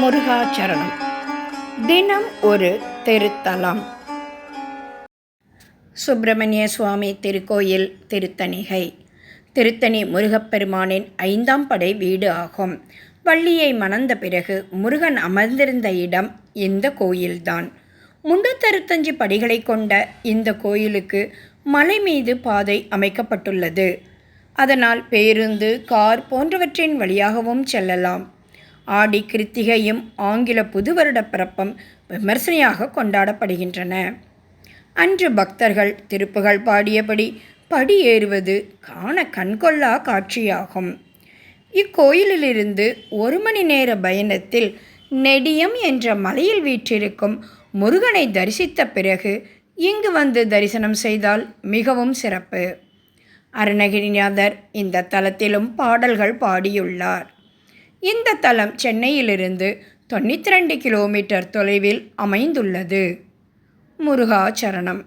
முருகாச்சரணம். தினம் ஒரு திருத்தலம். சுப்பிரமணிய சுவாமி திருக்கோயில் திருத்தணிகை. திருத்தணி முருகப்பெருமானின் ஐந்தாம் படை வீடு ஆகும். வள்ளியை மணந்த பிறகு முருகன் அமர்ந்திருந்த இடம் இந்த கோயில்தான். முன்னூத்தறுத்தஞ்சு படிகளை கொண்ட இந்த கோயிலுக்கு மலை மீது பாதை அமைக்கப்பட்டுள்ளது. அதனால் பேருந்து கார் போன்றவற்றின் வழியாகவும் செல்லலாம். ஆடி கிருத்திகையும் ஆங்கில புது வருட பிறப்பம் விமர்சனையாக கொண்டாடப்படுகின்றன. அன்று பக்தர்கள் திருப்புகள் பாடியபடி படி ஏறுவது காண கண்கொள்ளா காட்சியாகும். இக்கோயிலிலிருந்து ஒரு மணி நேர பயணத்தில் நெடியம் என்ற மலையில் வீற்றிருக்கும் முருகனை தரிசித்த பிறகு இங்கு வந்து தரிசனம் செய்தால் மிகவும் சிறப்பு. அருணகிரிநாதர் இந்த தலத்திலும் பாடல்கள் பாடியுள்ளார். இந்த தலம் சென்னையிலிருந்து தொண்ணூற்றி ரெண்டு கிலோமீட்டர் தொலைவில் அமைந்துள்ளது. முருகாச்சரணம்